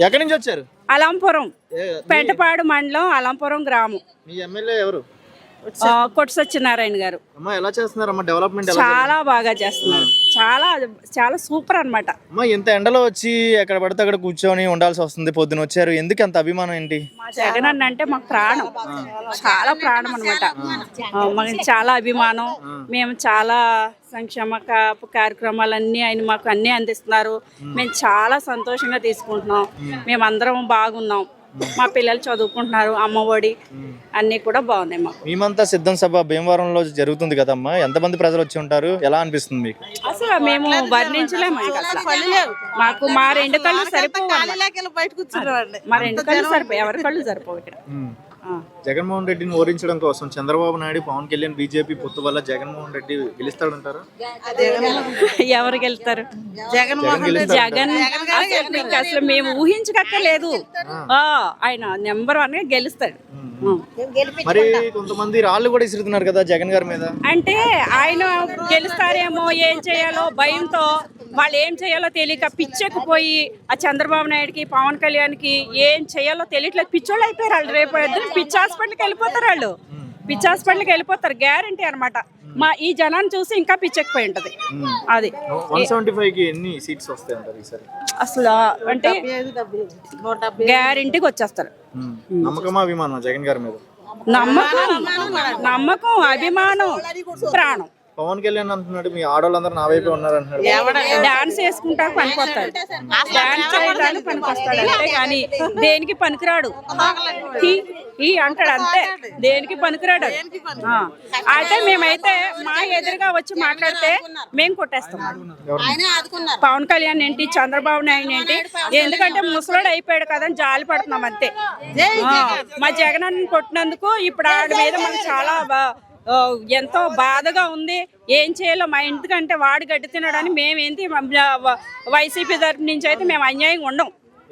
ఎక్కడి నుంచి వచ్చారు? అలంపురం. పెంటపాడు మండలం అలంపురం గ్రామం. మీ ఎమ్మెల్యే ఎవరు? కొట్టు సత్యనారాయణ గారు. అమ్మా ఎలా చేస్తున్నారు డెవలప్మెంట్ చాలా బాగా చేస్తున్నారు. చాలా చాలా సూపర్ అన్నమాట. అమ్మా ఇంత ఎండలో వచ్చి ఎక్కడ పడితే అక్కడ కూర్చొని ఉండాల్సి వస్తుంది. పొద్దున వచ్చారు. ఎందుకు అంత అభిమానం ఏంటి? మా జగన్ అన్న అంటే మాకు ప్రాణం. చాలా ప్రాణం అనమాట మాకు చాలా అభిమానం. మేము చాలా సంక్షేమ కార్యక్రమాలన్నీ ఆయన మాకు అన్నీ అందిస్తున్నారు. మేము. చాలా సంతోషంగా తీసుకుంటున్నాం. మేమందరం బాగున్నాం. మా పిల్లలు చదువుకుంటున్నారు అమ్మఒడి అన్నీ కూడా బాగున్నాయి మాకు. మేమంతా సిద్ధం సభ భీమవరంలో జరుగుతుంది కదమ్మా? ఎంతమంది ప్రజలు వచ్చి ఉంటారు? ఎలా అనిపిస్తుంది మీకు? అసలు మేము వర్ణించలేము మాకు. మా రెండు కళ్ళు సరిపోవు అన్నమాట. బయట కూర్చున్నామండి మా రెండు కళ్ళు సరిపోయి ఎవరి కళ్ళు సరిపోవు ఇక్కడ. జగన్మోహన్ రెడ్డిని ఓడించడం కోసం చంద్రబాబు నాయుడు పవన్ కళ్యాణ్ బీజేపీ పొత్తు వల్ల జగన్మోహన్ రెడ్డి గెలుస్తాడంటారా? ఎవరు గెలుస్తారు? జగన్మోహన్ రెడ్డి. జగన్ అసలు మీకు అసలు మేము ఊహించకక్కలేదు ఆ, ఆయన నెంబర్ వన్గా గెలుస్తాడు. మరి కొంతమంది రాళ్ళు కూడా ఇసురుతున్నారు కదా జగన్ గారి మీద. అంటే ఆయన గెలుస్తారేమో ఏం చేయాలో భయంతో. వాళ్ళు ఏం చేయాలో తెలియక పిచ్చెక్కిపోయి ఆ చంద్రబాబు నాయుడుకి పవన్ కళ్యాణ్కి ఏం చేయాలో తెలియట్లేదు. పిచ్చోళ్ళు అయిపోయారు వాళ్ళు రేపు ఇద్దరు పిచ్చి హాస్పిటల్కి వెళ్ళిపోతారు వాళ్ళు. పిచ్చి హాస్పిటల్కి వెళ్ళిపోతారు. గ్యారంటీ అన్నమాట. మా ఈ జనాన్ని చూసి ఇంకా పిచ్చెక్కిపోయి ఉంటది. అది. వన్ సెవెంటీ ఫైవ్కి ఎన్ని సీట్స్ వస్తాయి అంటారు ఈసారి? అసలు అంటే గ్యారంటీకి వచ్చేస్తారు. ఉమ్. నమ్మకమా అభిమానం జగన్ గారి మీద? నమ్మకం. నమ్మకం అభిమానం ప్రాణం. పవన్ కళ్యాణ్ అంటున్నాడు మీ ఆడవాళ్ళందరూ నా వైపే ఉన్నారు అంటున్నాడు డాన్స్ వేసుకుంటా పనికొస్తాడు. డాన్స్ చేయడానికి పనికొస్తాడు అంతే కానీ దేనికి పనికిరాడు? హీ అంటాడు అంతే. దేనికి పనికిరాడు. అయితే మేమైతే మా ఎదురుగా వచ్చి మాట్లాడితే మేము కొట్టేస్తాం. పవన్ కళ్యాణ్ ఏంటి చంద్రబాబు నాయుడు ఏంటి? ఎందుకంటే ముసలోడు అయిపోయాడు కదా అని జాలి పడుతున్నాం అంతే. మా జగన్ కొట్టినందుకు ఇప్పుడు ఆడి మీద మనకు చాలా ఎంతో బాధగా ఉంది. ఏం చేయాలో మా ఇంటికంటే వాడు గడ్డి తినడానికి మేమేంటి వైసీపీ తరపు నుంచి అయితే మేము అన్యాయంగా ఉండం.